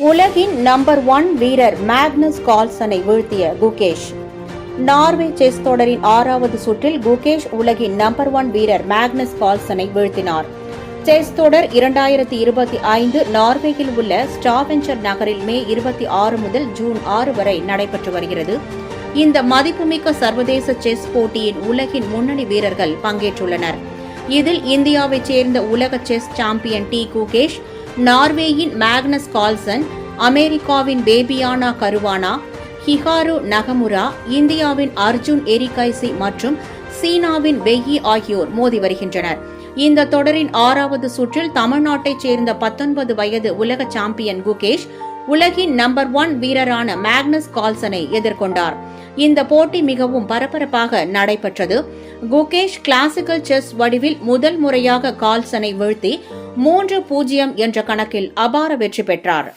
உலகின் number one வீரர் Magnus கால்சனை வீழ்த்திய குகேஷ். நார்வே செஸ் தொடரின் ஆறாவது சுற்றில் குகேஷ் உலகின் நம்பர் ஒன் வீரர் மேக்னஸ் கால்சனை வீழ்த்தினார். செஸ் தொடர் இரண்டாயிரத்தி இருபத்தி ஐந்து நார்வேயில் உள்ள ஸ்டாவெஞ்சர் நகரில் மே இருபத்தி ஆறு முதல் ஜூன் ஆறு வரை நடைபெற்று வருகிறது. இந்த மதிப்புமிக்க சர்வதேச செஸ் போட்டியின் உலகின் முன்னணி வீரர்கள் பங்கேற்றுள்ளனர். இதில் இந்தியாவைச் சேர்ந்த உலக செஸ் சாம்பியன் டி குகேஷ் நார்வேயின் மேக்னஸ் கால்சன் அமெரிக்காவின் பேபியானா கருவானா ஹிகாரு நகமுரா இந்தியாவின் அர்ஜுன் எரிகைசி மற்றும் சீனாவின் வெய்யி ஆகியோர் மோதி வருகின்றனர். இந்த தொடரின் ஆறாவது சுற்றில் தமிழ்நாட்டைச் சேர்ந்த பத்தொன்பது வயது உலக சாம்பியன் குகேஷ் உலகின் நம்பர் ஒன் வீரரான மேக்னஸ் கால்சனை எதிர்கொண்டார். இந்த போட்டி மிகவும் பரபரப்பாக நடைபெற்றது. குகேஷ் கிளாசிக்கல் செஸ் வடிவில் முதல் முறையாக கால்சனை வீழ்த்தி மூன்று பூஜ்ஜியம் என்ற கணக்கில் அபார வெற்றி பெற்றார்.